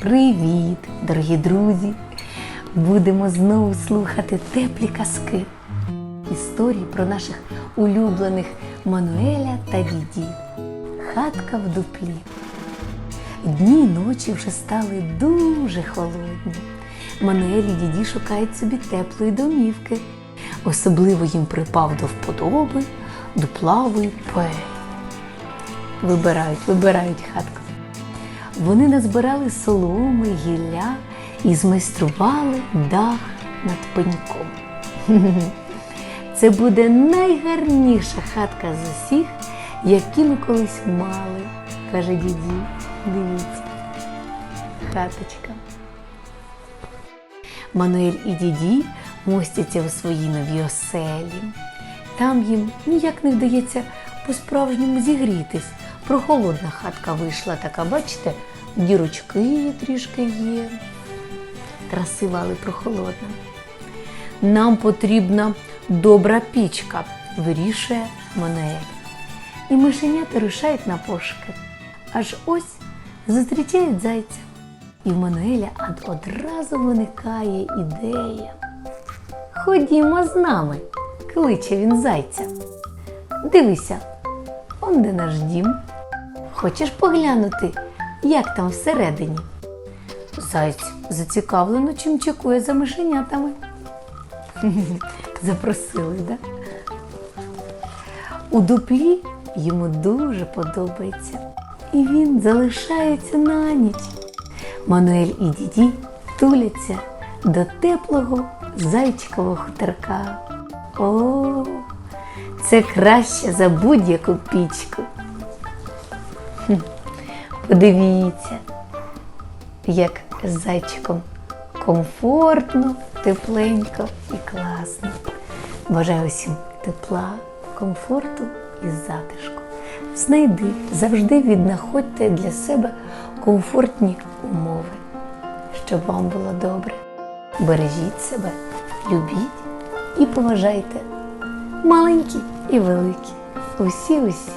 Привіт, дорогі друзі! Будемо знову слухати теплі казки. Історії про наших улюблених Мануеля та Діді. Хатка в дуплі. Дні й ночі вже стали дуже холодні. Мануель і діді шукають собі теплої домівки. Особливо їм припав до вподоби дуплавий пей. Вибирають, вибирають хатку. Вони назбирали соломи, гілля і змайстрували дах над пеньком. Це буде найгарніша хатка з усіх, які ми колись мали, каже діді. Дивіться, хаточка. Мануель і діді мостяться у своїй новій оселі. Там їм ніяк не вдається по-справжньому зігрітись. Прохолодна хатка вийшла така, бачите, дірочки трішки є. Красива, але прохолодна. Нам потрібна добра пічка, вирішує Мануель. І мишенята рушають на пошуки. Аж ось зустрічають зайця. І в Мануеля одразу виникає ідея. Ходімо з нами, кличе він зайця. Дивися, он де наш дім. Хочеш поглянути, як там всередині? Зайць зацікавлено чим чекує за мишенятами. Запросили, да? У дуплі йому дуже подобається. І він залишається на ніч. Мануель і діді туляться до теплого зайчикового хуторка. О, це краще за будь-яку пічку. Подивіться, як зайчиком комфортно, тепленько і класно. Бажаю усім тепла, комфорту і затишку. Знайди, завжди віднаходьте для себе комфортні умови, щоб вам було добре. Бережіть себе, любіть і поважайте маленькі і великі, усі-усі.